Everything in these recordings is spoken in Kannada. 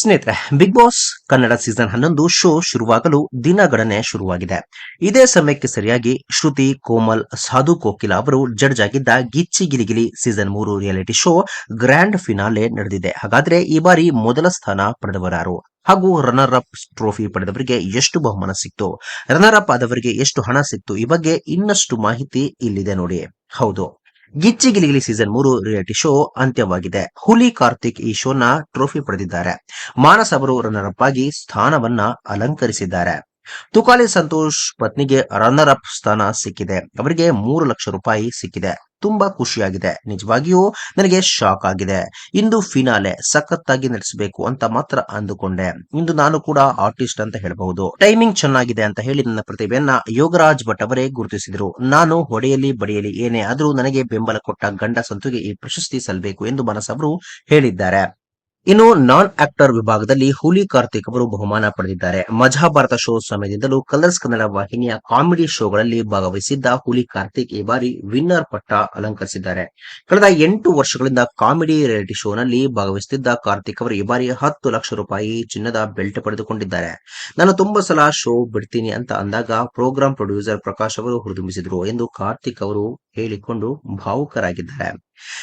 ಸ್ನೇಹಿತರೆ ಬಿಗ್ ಬಾಸ್ ಕನ್ನಡ ಸೀಸನ್ ಹನ್ನೊಂದು ಶೋ ಶುರುವಾಗಲು ದಿನಗಣನೆ ಶುರುವಾಗಿದೆ. ಇದೇ ಸಮಯಕ್ಕೆ ಸರಿಯಾಗಿ ಶ್ರುತಿ, ಕೋಮಲ್, ಸಾಧು ಕೋಕಿಲ ಅವರು ಜಡ್ಜ್ ಆಗಿದ್ದ ಗಿಚ್ಚಿ ಗಿಲಿಗಿಲಿ ಸೀಸನ್ ಮೂರು ರಿಯಾಲಿಟಿ ಶೋ ಗ್ರ್ಯಾಂಡ್ ಫಿನಾಲೆ ನಡೆದಿದೆ. ಹಾಗಾದ್ರೆ ಈ ಬಾರಿ ಮೊದಲ ಸ್ಥಾನ ಪಡೆದವರಾರು ಹಾಗೂ ರನ್ನರ್ ಅಪ್ ಟ್ರೋಫಿ ಪಡೆದವರಿಗೆ ಎಷ್ಟು ಬಹುಮಾನ ಸಿಕ್ತು? ರನ್ನರ್ ಅಪ್ ಆದವರಿಗೆ ಎಷ್ಟು ಹಣ ಸಿಕ್ತು? ಈ ಬಗ್ಗೆ ಇನ್ನಷ್ಟು ಮಾಹಿತಿ ಇಲ್ಲಿದೆ ನೋಡಿ. ಹೌದು. ಗಿಚ್ಚಿ ಗಿಲಿಗಿಲಿ ಸೀಸನ್ ಮೂರು ರಿಯಾಲಿಟಿ ಶೋ ಅಂತ್ಯವಾಗಿದೆ. ಹುಲಿ ಕಾರ್ತಿಕ್ ಈ ಶೋನ ಟ್ರೋಫಿ ಪಡೆದಿದ್ದಾರೆ. ಮಾನಸ್ ಅವರು ರನ್ನರ್ ಅಪ್ ಆಗಿ ಸ್ಥಾನವನ್ನ ಅಲಂಕರಿಸಿದ್ದಾರೆ. ತುಕಾಲಿ ಸಂತೋಷ್ ಪತ್ನಿಗೆ ರನ್ನರ್ ಅಪ್ ಸ್ಥಾನ ಸಿಕ್ಕಿದೆ. ಅವರಿಗೆ ಮೂರು ಲಕ್ಷ ರೂಪಾಯಿ ಸಿಕ್ಕಿದೆ. ತುಂಬಾ ಖುಷಿಯಾಗಿದೆ. ನಿಜವಾಗಿಯೂ ನನಗೆ ಶಾಕ್ ಆಗಿದೆ. ಇಂದು ಫಿನಾಲೆ ಸಖತ್ತಾಗಿ ನಡೆಸಬೇಕು ಅಂತ ಮಾತ್ರ ಅಂದುಕೊಂಡೆ. ಇಂದು ನಾನು ಕೂಡ ಆರ್ಟಿಸ್ಟ್ ಅಂತ ಹೇಳಬಹುದು. ಟೈಮಿಂಗ್ ಚೆನ್ನಾಗಿದೆ ಅಂತ ಹೇಳಿ ನನ್ನ ಪ್ರತಿಭೆಯನ್ನ ಯೋಗರಾಜ್ ಭಟ್ ಅವರೇ ಗುರುತಿಸಿದರು. ನಾನು ಹೊಡೆಯಲಿ ಬಡಿಯಲಿ ಏನೇ ಆದರೂ ನನಗೆ ಬೆಂಬಲ ಕೊಟ್ಟ ಗಂಡ ಸಂತುಗೆ ಈ ಪ್ರಶಸ್ತಿ ಸಲ್ಲಬೇಕು ಎಂದು ಮನಸ್ ಅವರು ಹೇಳಿದ್ದಾರೆ. ಇನ್ನು ನಾನ್ ಆಕ್ಟರ್ ವಿಭಾಗದಲ್ಲಿ ಹುಲಿ ಕಾರ್ತಿಕ್ ಅವರು ಬಹುಮಾನ ಪಡೆದಿದ್ದಾರೆ. ಮಜಾ ಭಾರತ ಶೋ ಸಮಯದಿಂದಲೂ ಕಲರ್ಸ್ ಕನ್ನಡ ವಾಹಿನಿಯ ಕಾಮಿಡಿ ಶೋಗಳಲ್ಲಿ ಭಾಗವಹಿಸಿದ್ದ ಹುಲಿ ಕಾರ್ತಿಕ್ ಈ ಬಾರಿ ವಿನ್ನರ್ ಪಟ್ಟ ಅಲಂಕರಿಸಿದ್ದಾರೆ. ಕಳೆದ ಎಂಟು ವರ್ಷಗಳಿಂದ ಕಾಮಿಡಿ ರಿಯಾಲಿಟಿ ಶೋನಲ್ಲಿ ಭಾಗವಹಿಸುತ್ತಿದ್ದ ಕಾರ್ತಿಕ್ ಅವರು ಈ ಬಾರಿ ಹತ್ತು ಲಕ್ಷ ರೂಪಾಯಿ ಚಿನ್ನದ ಬೆಲ್ಟ್ ಪಡೆದುಕೊಂಡಿದ್ದಾರೆ. ನಾನು ತುಂಬಾ ಸಲ ಶೋ ಬಿಡ್ತೀನಿ ಅಂತ ಅಂದಾಗ ಪ್ರೋಗ್ರಾಂ ಪ್ರೊಡ್ಯೂಸರ್ ಪ್ರಕಾಶ್ ಅವರು ಹುರಿದುಂಬಿಸಿದ್ರು ಎಂದು ಕಾರ್ತಿಕ್ ಅವರು ಹೇಳಿಕೊಂಡು ಭಾವುಕರಾಗಿದ್ದಾರೆ.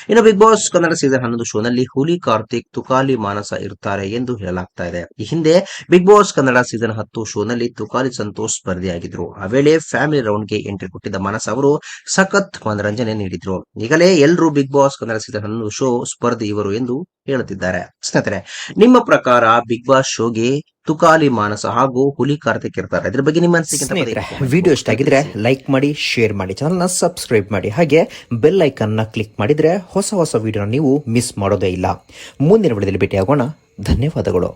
ಇನ್ನು ಬಿಗ್ ಬಾಸ್ ಕನ್ನಡ ಸೀಸನ್ ಹನ್ನೊಂದು ಶೋನಲ್ಲಿ ಹುಲಿ ಕಾರ್ತಿಕ್ ತುಕಾಲಿ ಮಾನಸ ಇರುತ್ತಾರೆ ಎಂದು ಹೇಳಲಾಗ್ತಾ ಇದೆ. ಈ ಹಿಂದೆ ಬಿಗ್ ಬಾಸ್ ಕನ್ನಡ ಸೀಸನ್ ಹತ್ತು ಶೋನಲ್ಲಿ ತುಕಾಲಿ ಸಂತೋಷ್ ಸ್ಪರ್ಧಿಯಾಗಿದ್ರು. ಆ ವೇಳೆ ಫ್ಯಾಮಿಲಿ ರೌಂಡ್ಗೆ ಎಂಟ್ರಿ ಕೊಟ್ಟಿದ್ದ ಮಾನಸ ಅವರು ಸಖತ್ ಮನರಂಜನೆ ನೀಡಿದ್ರು. ಈಗಲೇ ಎಲ್ಲರೂ ಬಿಗ್ ಬಾಸ್ ಕನ್ನಡ ಸೀಸನ್ ಹನ್ನೊಂದು ಶೋ ಸ್ಪರ್ಧಿ ಇವರು ಎಂದು ಹೇಳುತ್ತಿದ್ದಾರೆ. ಸ್ನೇಹಿತರೆ, ನಿಮ್ಮ ಪ್ರಕಾರ ಬಿಗ್ ಬಾಸ್ ಶೋಗೆ ತುಕಾಲಿ ಮಾನಸ ಹಾಗೂ ಹುಲಿ ಕಾರ್ತಿಕ್ ಇರ್ತಾರೆ. ಇದ್ರ ಬಗ್ಗೆ ನಿಮ್ಮ ಅನಿಸಿಕೆ ವಿಡಿಯೋ ಇಷ್ಟ ಆಗಿದ್ರೆ ಲೈಕ್ ಮಾಡಿ ಶೇರ್ ಮಾಡಿ ಚಾನಲ್ನ ಸಬ್ಸ್ಕ್ರೈಬ್ ಮಾಡಿ. ಹಾಗೆ ಬೆಲ್ ಐಕನ್ನ ಕ್ಲಿಕ್ ಮಾಡಿದ್ರೆ ಹೊಸ ಹೊಸ ವಿಡಿಯೋನ ನೀವು ಮಿಸ್ ಮಾಡೋದೇ ಇಲ್ಲ. ಮುಂದಿನ ವಿಡಿಯೋದಲ್ಲಿ ಭೇಟಿಯಾಗೋಣ. ಧನ್ಯವಾದಗಳು.